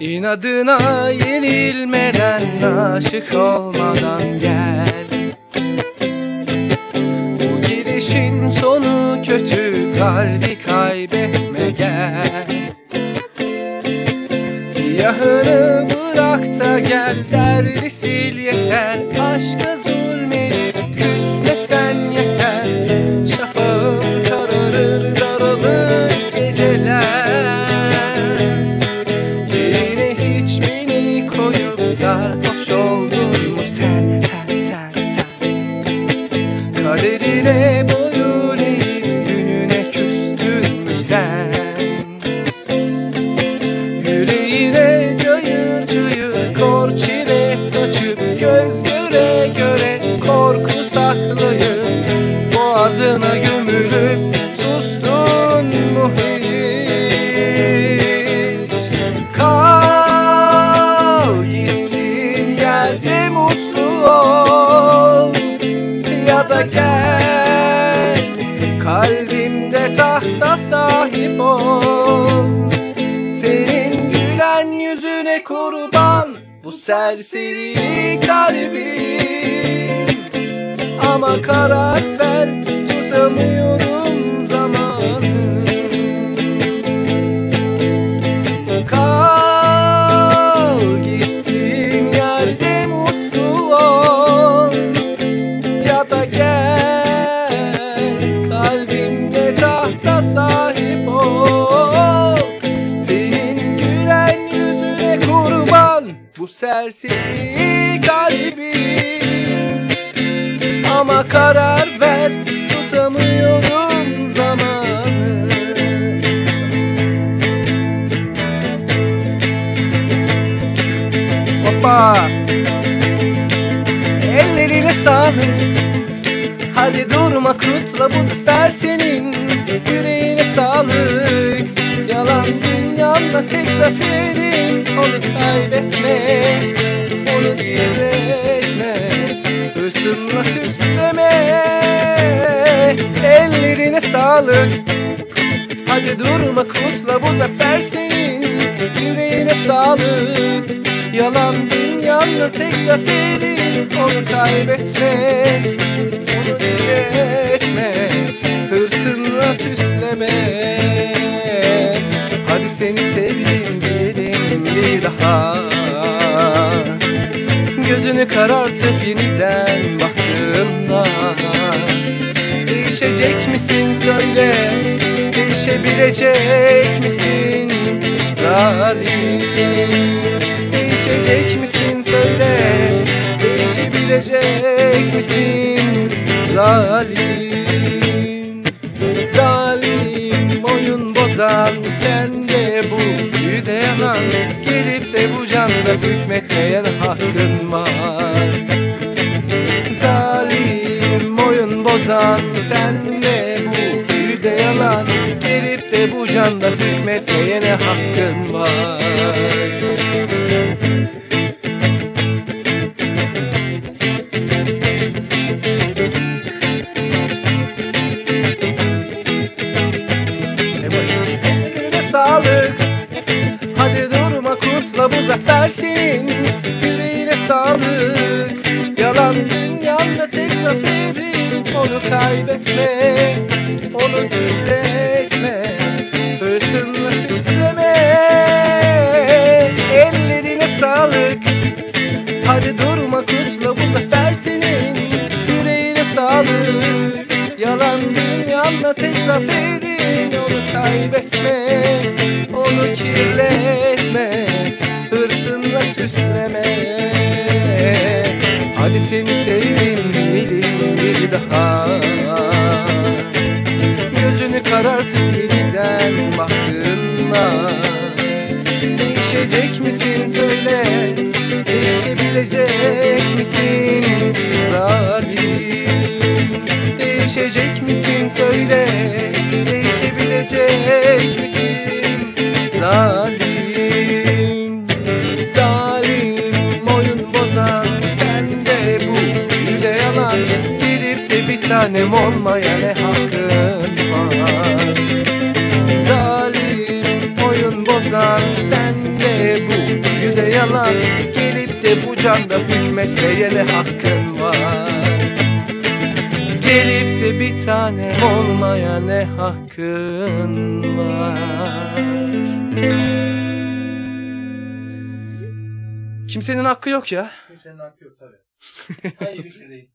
İnadına yenilmeden aşık olmadan gel. Bu gidişin sonu kötü kalbi kaybetme gel. Siyahını bırak da gel derdi sil yeter Aşka da gel. Kalbimde tahta sahip ol. Senin gülen yüzüne kurban Bu serseri kalbim. Ama karar ver tutamıyorum Serseri kalbim. Ama karar ver tutamıyorum zamanı. Hoppa. Ellerine sağlık. Hadi durma kutla bu zafer senin. Yüreğine sağlık. Yalan dünyanla tek zaferin Onu kaybetme Onu diretme Hırsınla süsleme Ellerine sağlık. Hadi durma kutla bu zafer senin Yüreğine sağlık. Yalan dünyanla tek zaferin Onu kaybetme Onu diretme Hırsınla süsleme. Hadi seni diyelim Gözünü karartıp yeniden baktığımda Değişecek misin söyle Değişebilecek misin zalim Değişecek misin söyle Değişebilecek misin zalim Zalim oyun bozan sen de bu büyüde yanan Gelip de bu canda hükmetmeyen hakkın var. Zalim oyun bozan sen de bu büyüde yalan Gelip de bu canda hükmetmeyene hakkın var. Eline sağlık Hadi durma kutla bu zafer Yüreğine sağlık. Yalan dünyanda tek zaferin. Onu kaybetme Onu gülletme. Hırsınla süsleme. Ellerine sağlık. Hadi durma kutla bu zafer senin. Yüreğine sağlık. Yalan dünyanla tek zaferin Onu kaybetme Onu kirletme Hırsınla süsleme. Hadi seni sevdim bir daha. Gözünü karartıp yeniden baktığında Değişecek misin söyle Değişebilecek misin zalim? Değişecek misin söyle Değişebilecek misin? Zalim Zalim oyun bozan sen de bu bir de yalan. Gelip de bir tanem olmaya ne hakkın var? Zalim oyun bozan sen de bu yalan. Gelip de bu canda hükmetmeye ne hakkın var? Gelip bir olmaya ne hakkın var Kimsenin hakkı yok ya Kimsenin hakkı yok tabii. İyi fikirdeyim.